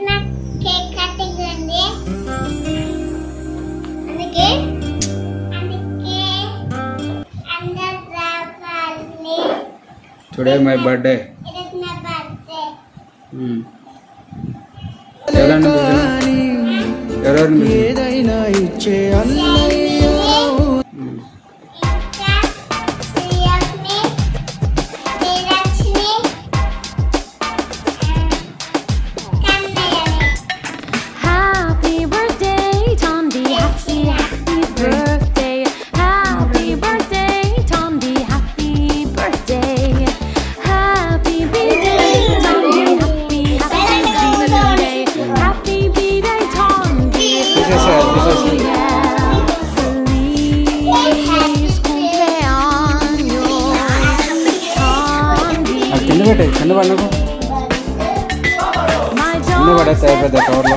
చేసిన today my birthday ఈరోజు నా ఎవరైనా ఇచ్చే అన్నయ్య. పెట్టే కింద పడకు. కింద పడేస్తే అయిపోద్ది కవర్లో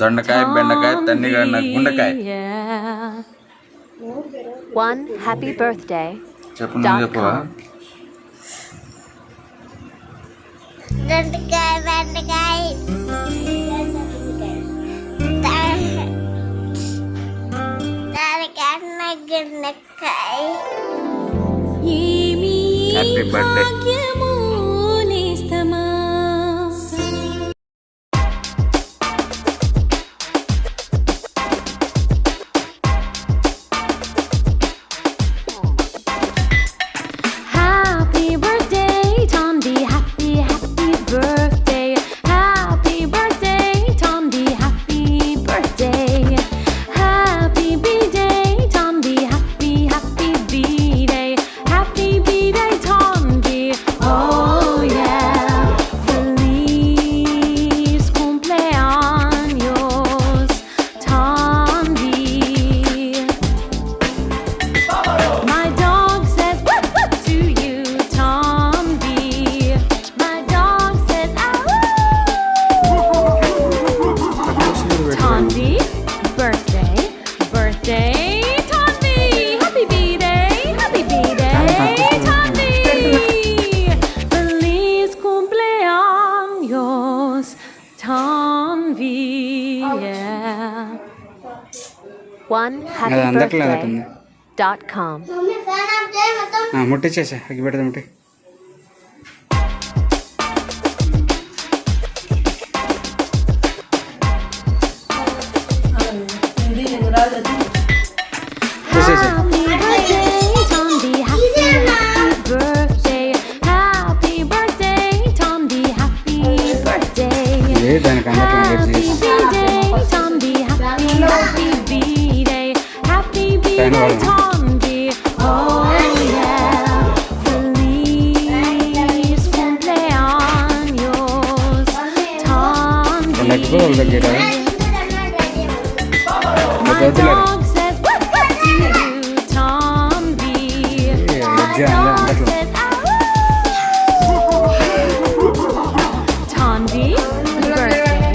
దొండకాయ బెండకాయ తండ్రిగా గుండకాయ. వన్ హ్యాపీ బర్త్డే చెప్పు చెప్పవా? దొండకాయ బెండకాయ. Happy birthday. One happy dot com ముట్టించేసా పెడతా ముట్టి flexible on the guitar. My dog says, what to you, Tom B? My dog says, Tom B, birthday,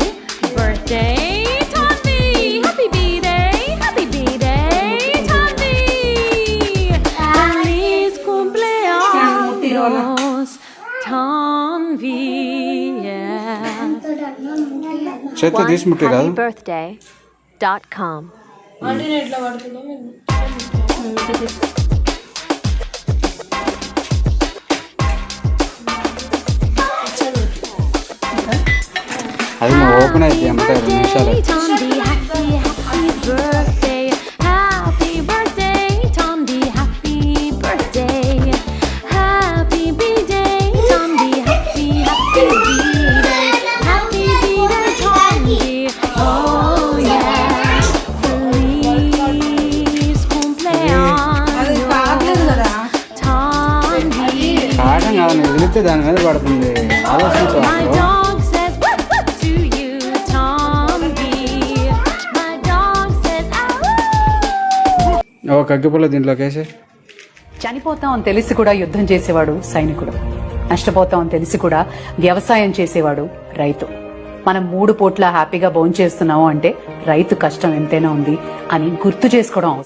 birthday, Tom B. Happy B-Day, happy B-Day, Tom B. Feliz cumpleaños, Tom B. చేత్తో తీసి ముట్టి రాదు happybirthday.com. అంటే నేను ఎట్లా పడుతుందో మేము అది మా ఓపెన్ అయితే అమ్మాయి రెండు నిమిషాలు My dog says ow. ఓ కగ్గిపుల్ల దీంట్లోకి వేసి చనిపోతాం అని తెలిసి కూడా యుద్ధం చేసేవాడు సైనికుడు. నష్టపోతాం అని తెలిసి కూడా వ్యవసాయం చేసేవాడు రైతు. మనం మూడు పూట్ల హ్యాపీగా భోంచేస్తున్నాము అంటే రైతు కష్టం ఎంతైనా ఉంది అని గుర్తు చేసుకోవడం అవసరం